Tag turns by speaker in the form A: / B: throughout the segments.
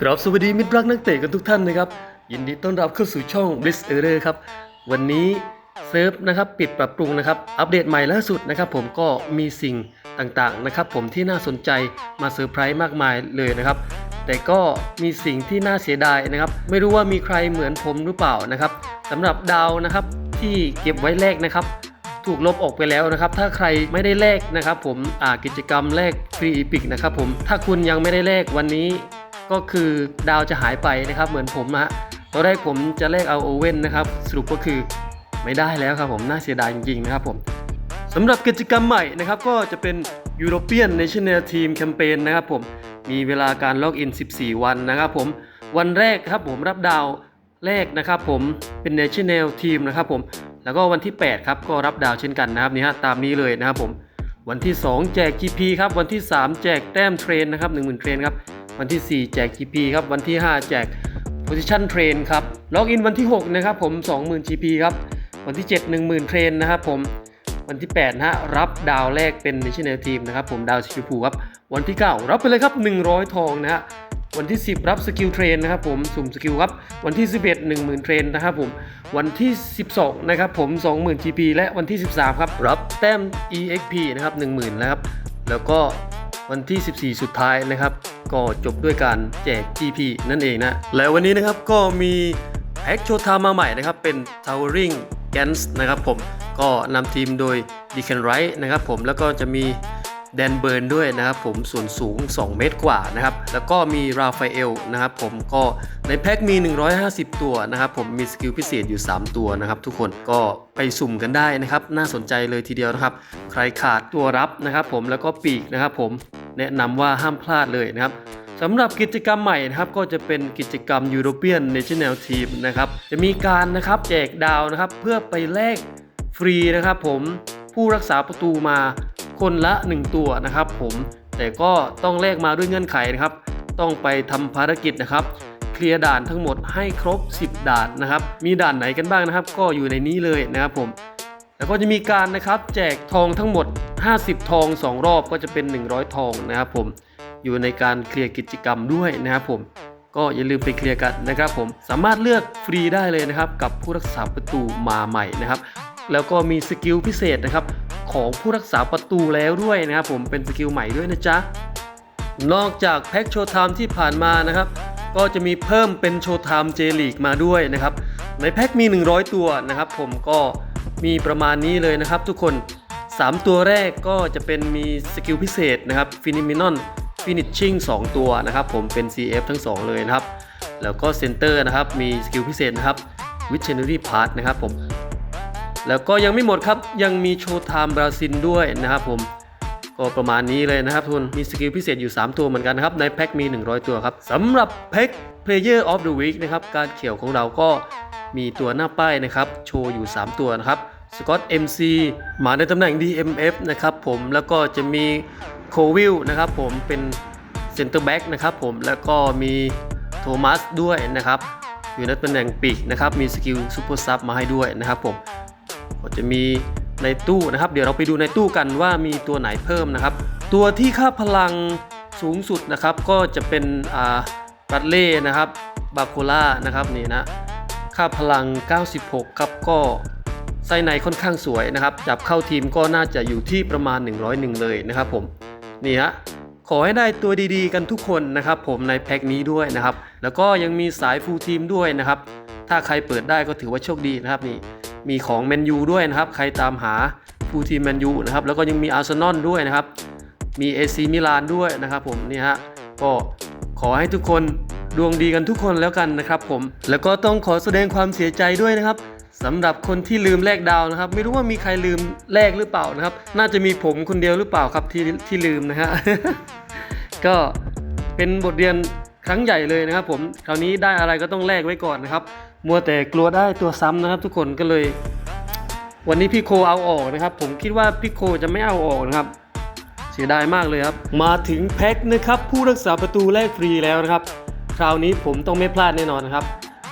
A: ครับสวัสดีมิตรรักนักเตะกันทุกท่านนะครับ ยินดีต้อนรับเข้าสู่ช่อง Blitz e r ครับ วันนี้เซิร์ฟนะครับปิดปรับปรุงนะครับ อัปเดตใหม่ล่าสุดนะครับ ผมก็มีสิ่งต่างๆนะครับ ผมที่น่าสนใจมาเซอร์ไพรส์มากมายเลยนะครับ แต่ก็มีสิ่งที่น่าเสียดายนะครับ ไม่รู้ว่ามีใครเหมือนผมหรือเปล่านะครับสำหรับดาวนะครับที่เก็บไว้แลกนะครับถูกลบออกไปแล้วนะครับ ถ้าใครไม่ได้แลกนะครับ ผมกิจกรรมแลกฟรีอีพิกนะครับผมถ้าคุณยังไม่ได้แลกวันนี้ ก็คือดาวจะหายไปนะครับ เหมือนผมนะฮะตอนแรกผมจะแลกเอาโอเว่นนะครับ สรุปก็คือไม่ได้แล้วครับผมน่าเสียดายจริงๆนะครับผมสำหรับกิจกรรมใหม่นะครับ ก็จะเป็น European National Team Campaign นะครับผมมีเวลาการล็อกอิน 14 วันนะครับผมวันแรกครับผมรับดาวแรกนะครับผมเป็น National Team นะครับผมแล้วก็วันที่ 8 ครับก็รับดาวเช่นกันนะครับนี่ฮะตามนี้เลยนะครับผมวันที่ 2 แจก GP ครับวันที่ 3 แจกแต้มเทรนนะครับ10,000เทรนครับ วันที่ 4 แจก GP ครับ วันที่ 5 แจก Position Train ครับล็อกอินวันที่ 6 นะครับผม 20,000 GP ครับ วันที่ 7 10,000เทรนนะครับผม วันที่8นะฮะรับดาวแรกเป็น National Team นะครับผมดาวสีชมพูครับ วันที่ 9 รับไปเลยครับ 100 ทองนะฮะวันที่ 10 รับสกิลเทรนนะครับผมสุ่มสกิลครับ วันที่ 11 10,000 เทรนนะครับผมวันที่ 12 นะครับผม 20,000 GP และวันที่ 13 ครับ รับแต้ม EXP นะครับ 10,000 นะครับ แล้วก็วันที่ 14 สุดท้ายนะครับ ก็จบด้วยการแจก GP นั่นเองนะ แล้ววันนี้นะครับก็มีแพ็กโชว์ทม์มาใหม่นะครับ เป็น Towering g a n s นะครับผมก็นำทีมโดย d e c a n r i g h t นะครับผมแล้วก็จะมีแดนเบิร์นด้วยนะครับผมส่วนสูง 2 เมตรกว่านะครับแล้วก็มีราฟาเอลนะครับผมก็ในแพ็กมี 150 ตัวนะครับผมมีสกิลพิเศษอยู่ 3 ตัวนะครับทุกคนก็ไปสุ่มกันได้นะครับ น่าสนใจเลยทีเดียวนะครับ ใครขาดตัวรับนะครับผมแล้วก็ปีกนะครับผม แนะนำว่าห้ามพลาดเลยนะครับสำหรับกิจกรรมใหม่นะครับก็จะเป็นกิจกรรม European National Team นะครับจะมีการนะครับแจกดาวนะครับเพื่อไปแลกฟรีนะครับผมผู้รักษาประตูมาคนละ 1 ตัวนะครับผมแต่ก็ต้องแลกมาด้วยเงื่อนไขนะครับ ต้องไปทำภารกิจนะครับ เคลียร์ด่านทั้งหมดให้ครบ 10 ด่านนะครับ มีด่านไหนกันบ้างนะครับ ก็อยู่ในนี้เลยนะครับผม แล้วก็จะมีการนะครับแจกทองทั้งหมด 50 ทอง 2 รอบก็จะเป็น 100 ทองนะครับผมอยู่ในการเคลียร์กิจกรรมด้วยนะครับผมก็อย่าลืมไปเคลียร์กันนะครับผมสามารถเลือกฟรีได้เลยนะครับกับผู้รักษาประตูมาใหม่นะครับ แล้วก็มีสกิลพิเศษนะครับของผู้รักษาประตูแล้วด้วยนะครับผมเป็นสกิลใหม่ด้วยนะจ๊ะนอกจากแพ็กโชว์ไทม์ที่ผ่านมานะครับ ก็จะมีเพิ่มเป็นโชว์ไทม์เจลีกมาด้วยนะครับในแพ็กมี 100 ตัวนะครับ ผมก็มีประมาณนี้เลยนะครับ ทุกคน 3 ตัวแรกก็จะเป็นมีสกิลพิเศษนะครับฟินิมินอนฟินิชชิ่ง2ตัวนะครับผมเป็น CF ทั้ง 2 เลยนะครับ แล้วก็เซนเตอร์นะครับมีสกิลพิเศษนะครับวิชเนอรี่พาร์ทนะครับผมแล้วก็ยังไม่หมดครับยังมีโชว์ไทม์บราซิลด้วยนะครับผมก็ประมาณนี้เลยนะครับทุกคนมีสกิลพิเศษอยู่ 3 ตัวเหมือนกันนะครับ ในแพ็คมี 100 ตัวครับสำหรับแพ็ค Player of the Week นะครับ การเขียวของเราก็มีตัวหน้าป้ายนะครับ โชว์อยู่ 3 ตัวนะครับ สกอต MC มาในตำแหน่ง DMF นะครับผมแล้วก็จะมีโควิลนะครับผมเป็นเซนเตอร์แบ็กนะครับผมแล้วก็มีโทมัสด้วยนะครับอยู่ในตำแหน่งปีกนะครับมีสกิลซูเปอร์ซับมาให้ด้วยนะครับผมก็จะมีในตู้นะครับ เดี๋ยวเราไปดูในตู้กันว่ามีตัวไหนเพิ่มนะครับ ตัวที่ค่าพลังสูงสุดนะครับก็จะเป็นอ่าบัตเล่นะครับบาโคล่านะครับนี่นะค่าพลัง 96 ครับก็ ไส้ในค่อนข้างสวยนะครับ จับเข้าทีมก็น่าจะอยู่ที่ประมาณ 101 เลยนะครับผมนี่ฮะขอให้ได้ตัวดีๆ กันทุกคนนะครับ ผมในแพ็คนี้ด้วยนะครับ แล้วก็ยังมีสายฟูลทีมด้วยนะครับ ถ้าใครเปิดได้ก็ถือว่าโชคดีนะครับนี่มีของแมนยูด้วยนะครับ ใครตามหาฟูลทีมแมนยูนะครับแล้วก็ยังมีอาร์เซนอลด้วยนะครับ มีเอซีมิลานด้วยนะครับ ผมนี่ฮะก็ขอให้ทุกคนดวงดีกันทุกคนแล้วกันนะครับ ผมแล้วก็ต้องขอแสดงความเสียใจด้วยนะครับ สำหรับคนที่ลืมแลกดาวนะครับ ไม่รู้ว่ามีใครลืมแลกหรือเปล่านะครับ น่าจะมีผมคนเดียวหรือเปล่าครับที่ที่ลืมนะฮะก็เป็นบทเรียนครั้งใหญ่เลยนะครับ ผมคราวนี้ได้อะไรก็ต้องแลกไว้ก่อนนะครับ มัวแต่กลัวได้ตัวซ้ำนะครับ ทุกคนก็เลย วันนี้พี่โคเอาออกนะครับ ผมคิดว่าพี่โคจะไม่เอาออกนะครับ เสียดายมากเลยครับ มาถึงแพ็คนะครับ ผู้รักษาประตูแลกฟรีแล้วนะครับ คราวนี้ผมต้องไม่พลาดแน่นอนนะครับ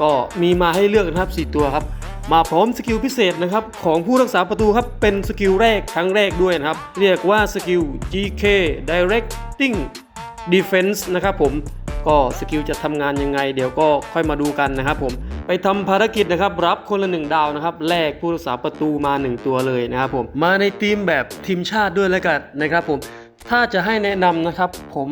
A: ก็มีมาให้เลือกนะครับ 4 ตัวครับ มาพร้อมสกิลพิเศษนะครับของผู้รักษาประตูครับเป็นสกิลแรกครั้งแรกด้วยนะครับ เรียกว่าสกิล GK Directing Defense นะครับผมก็สกิลจะทำงานยังไง เดี๋ยวก็ค่อยมาดูกันนะครับผมไปทำภารกิจนะครับรับคนละหนึ่งดาวนะครับแลกผู้รักษาประตูมา 1 ตัวเลยนะครับผมมาในทีมแบบทีมชาติด้วยแล้วกันนะครับผมถ้าจะให้แนะนำนะครับ ผม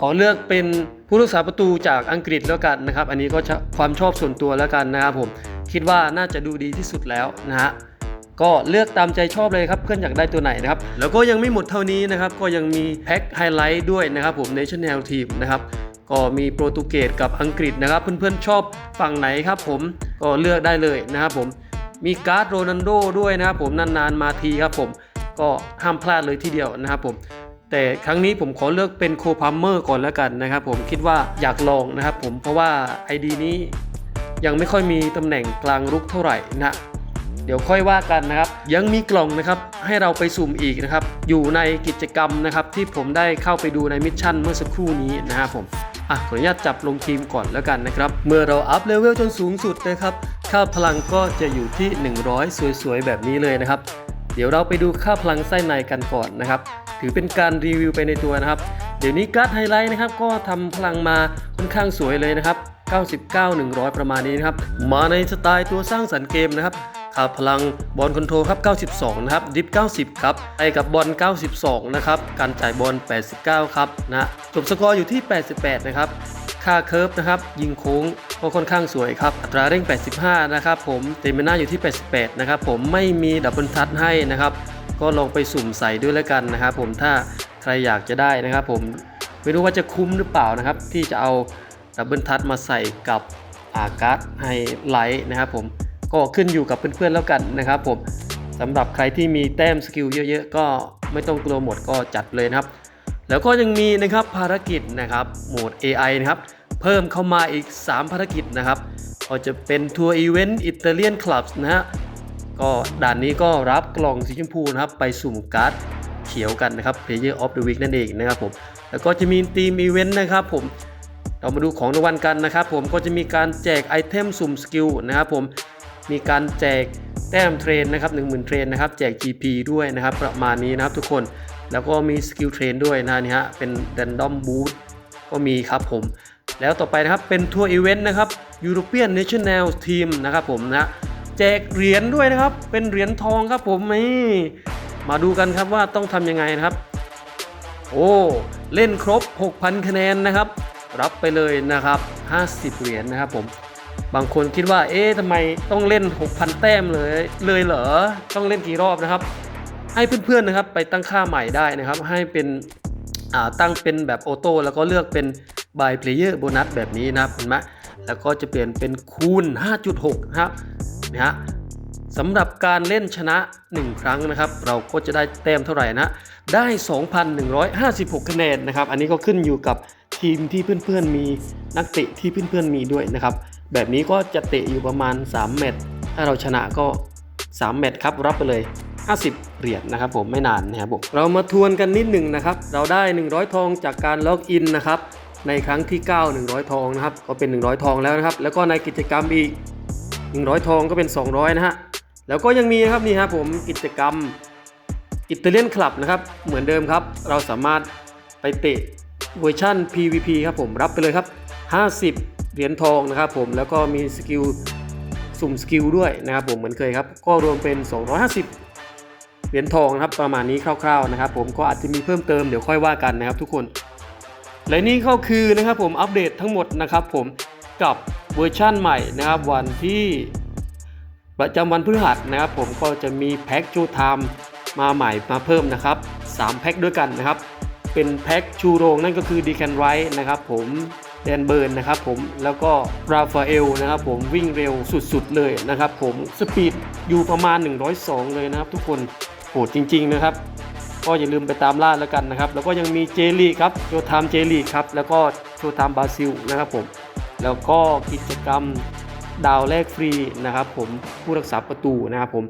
A: ขอเลือกเป็นผู้รักษาประตูจากอังกฤษแล้วกันนะครับ อันนี้ก็ความชอบส่วนตัวแล้วกันนะครับผม คิดว่าน่าจะดูดีที่สุดแล้วนะฮะก็เลือกตามใจชอบเลยครับเพื่อนอยากได้ตัวไหนนะครับ แล้วก็ยังไม่หมดเท่านี้นะครับ ก็ยังมีแพ็คไฮไลท์ด้วยนะครับผม National Team นะครับ ก็มีโปรตุเกสกับอังกฤษนะครับ เพื่อนๆชอบฝั่งไหนครับผมก็เลือกได้เลยนะครับผม มีการ์ดโรนัลโดด้วยนะครับผมนานๆมาทีครับผมก็ห้ามพลาดเลยทีเดียวนะครับผม แต่ครั้งนี้ผมขอเลือกเป็นโคพัมเมอร์ก่อนแล้วกันนะครับผมคิดว่าอยากลองนะครับผมเพราะว่า ID นี้ ยังไม่ค่อยมีตำแหน่งกลางรุกเท่าไหร่นะเดี๋ยวค่อยว่ากันนะครับ ยังมีกล่องนะครับให้เราไปสุ่มอีกนะครับ อยู่ในกิจกรรมนะครับที่ผมได้เข้าไปดูในมิชชั่นเมื่อสักครู่นี้นะครับผมอะขออนุญาตจับลงทีมก่อนแล้วกันนะครับ เมื่อเราอัพเลเวลจนสูงสุดนะครับ ค่าพลังก็จะอยู่ที่ 100 สวยๆ แบบนี้เลยนะครับ เดี๋ยวเราไปดูค่าพลังไส้ในกันก่อนนะครับ ถือเป็นการรีวิวไปในตัวนะครับ เดี๋ยวนี้การ์ดไฮไลท์นะครับก็ทำพลังมาค่อนข้างสวยเลยนะครับ 99 100 ประมาณนี้นะครับ มาในสไตล์ตัวสร้างสรรค์เกมนะครับคาพลังบอลคอนโทรครับ 92 นะครับ ดิฟ 90 ครับไอกับบอล 92 นะครับ การจ่ายบอล 89 ครับนะจบสกอร์อยู่ที่ 88 นะครับ ค่าเคิร์ฟนะครับ ยิงโค้งก็ค่อนข้างสวยครับ อัตราเร่ง 85 นะครับผม เตมิน่าอยู่ที่ 88 นะครับผม ไม่มีดับเบิลทัชให้นะครับ ก็ลองไปสุ่มใส่ด้วยแล้วกันนะครับผม ถ้าใครอยากจะได้นะครับผม ไม่รู้ว่าจะคุ้มหรือเปล่านะครับ ที่จะเอา ดับเบิลทัชมาใส่กับอาการ์ดไฮไลท์นะครับผมก็ขึ้นอยู่กับเพื่อนๆแล้วกันนะครับผมสำหรับใครที่มีแต้มสกิลเยอะๆ ก็ไม่ต้องกลัวหมดก็จัดเลยนะครับ แล้วก็ยังมีนะครับภารกิจนะครับโหมด AI นะครับ เพิ่มเข้ามาอีก 3 ภารกิจนะครับก็จะเป็นทัวร์อีเวนต์อิตาเลียนคลับนะฮะก็ด่านนี้ก็รับกล่องสีชมพูนะครับ ไปสุ่มการ์ดเขียวกันนะครับ Player of the Week นั่นเองนะครับผม แล้วก็จะมีทีมอีเวนต์นะครับผม เรามาดูของรางวัลกันนะครับผมก็จะมีการแจกไอเทมสุ่มสกิลนะครับผมมีการแจกแต้มเทรนนะครับ10,000เทรนนะครับแจก GP ด้วยนะครับประมาณนี้นะครับทุกคนแล้วก็มีสกิลเทรนด้วยนะนี่ฮะเป็น Random Boost ก็มีครับผม แล้วต่อไปนะครับเป็นทัวร์อีเวนต์นะครับ European National Team นะครับผมนะแจกเหรียญด้วยนะครับ เป็นเหรียญทองครับผมนี่มาดูกันครับว่าต้องทำยังไงนะครับ โอ้ เล่นครบ 6,000 คะแนนนะครับ รับไปเลยนะครับ 50 เหรียญนะครับผม บางคนคิดว่า เอ๊ะทำไมต้องเล่น 6,000 แต้มเลยเลยเหรอ ต้องเล่นกี่รอบนะครับ ให้เพื่อนๆนะครับไปตั้งค่าใหม่ได้นะครับ ให้เป็นตั้งเป็นแบบออโต้แล้วก็เลือกเป็น by player bonus แบบนี้นะครับเห็นไหมแล้วก็จะเปลี่ยนเป็นคูณ 5.6 นะครับนะฮะสำหรับการเล่นชนะ 1 ครั้งนะครับ เราก็จะได้แต้มเท่าไหร่นะ ได้ 2,156 คะแนนนะครับ อันนี้ก็ขึ้นอยู่กับ ทีมที่เพื่อนๆมีนักเตะที่เพื่อนๆมีด้วยนะครับ แบบนี้ก็จะเตะอยู่ประมาณ3แมตช์ถ้าเราชนะก็3แมตช์ครับรับไปเลย 50 เหรียญนะครับผมไม่นานนะครับผมเรามาทวนกันนิดหนึ่งนะครับ เราได้ 100 ทองจากการล็อกอินนะครับในครั้งที่ 9 100 ทองนะครับก็เป็น 100 ทองแล้วนะครับ แล้วก็ในกิจกรรมอีก 100 ทองก็เป็น 200 นะฮะแล้วก็ยังมีนะครับนี่ครับผมกิจกรรมอิตาเลียนคลับนะครับเหมือนเดิมครับ เราสามารถไปเตะ เวอร์ชัน PVP ครับผมรับไปเลยครับ 50 เหรียญทองนะครับผมแล้วก็มีสกิลสุ่มสกิลด้วยนะครับผมเหมือนเคยครับก็รวมเป็น 250 เหรียญทองนะครับประมาณนี้คร่าวๆนะครับผมก็อาจจะมีเพิ่มเติมเดี๋ยวค่อยว่ากันนะครับทุกคน และนี่ก็คือนะครับผมอัปเดตทั้งหมดนะครับผมกับเวอร์ชั่นใหม่นะครับวันที่ประจำวันพฤหัสนะครับผมก็จะมีแพ็กจูไทม์มาใหม่มาเพิ่มนะครับ 3 แพ็กด้วยกันนะครับ เป็นแพ็กชูโรงนั่นก็คือดีแคนไรท์นะครับผมแดนเบิร์นนะครับผมแล้วก็ราฟาเอลนะครับผมวิ่งเร็วสุดๆเลยนะครับผมสปีดอยู่ประมาณ 102 เลยนะครับ ทุกคนโหดจริง ๆ นะครับ ก็อย่าลืมไปตามล่าแล้วกันนะครับ แล้วก็ยังมีเจลีครับโชว์ไทม์เจลีครับแล้วก็โชว์ไทม์บราซิลนะครับผมแล้วก็กิจกรรมดาวแลกฟรีนะครับผมผู้รักษาประตูนะครับผม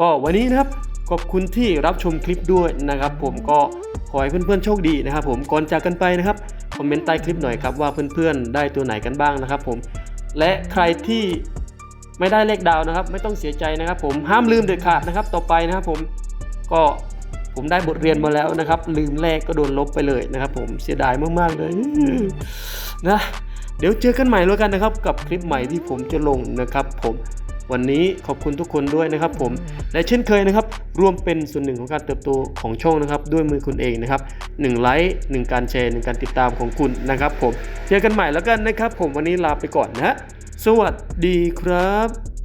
A: ก็วันนี้นะครับ ขอบคุณที่รับชมคลิปด้วยนะครับ ผมก็ขอให้เพื่อนๆโชคดีนะครับ ผมก่อนจากกันไปนะครับคอมเมนต์ใต้คลิปหน่อยครับว่าเพื่อนๆได้ตัวไหนกันบ้างนะครับ ผมและใครที่ไม่ได้เลขดาวนะครับ ไม่ต้องเสียใจนะครับ ผมห้ามลืมเด็ดขาดนะครับ ต่อไปนะครับ ผมก็ผมได้บทเรียนมาแล้วนะครับ ลืมแรกก็โดนลบไปเลยนะครับ ผมเสียดายมากๆเลยนะเดี๋ยวเจอกันใหม่แล้วกันนะครับ กับคลิปใหม่ที่ผมจะลงนะครับ ผม วันนี้ขอบคุณทุกคนด้วยนะครับผม และเช่นเคยนะครับ ร่วมเป็นส่วนหนึ่งของการเติบโตของช่องนะครับ ด้วยมือคุณเองนะครับ1ไลค์1การแชร์1การติดตามของคุณนะครับผมเจอกันใหม่แล้วกันนะครับ ผมวันนี้ลาไปก่อนนะ สวัสดีครับ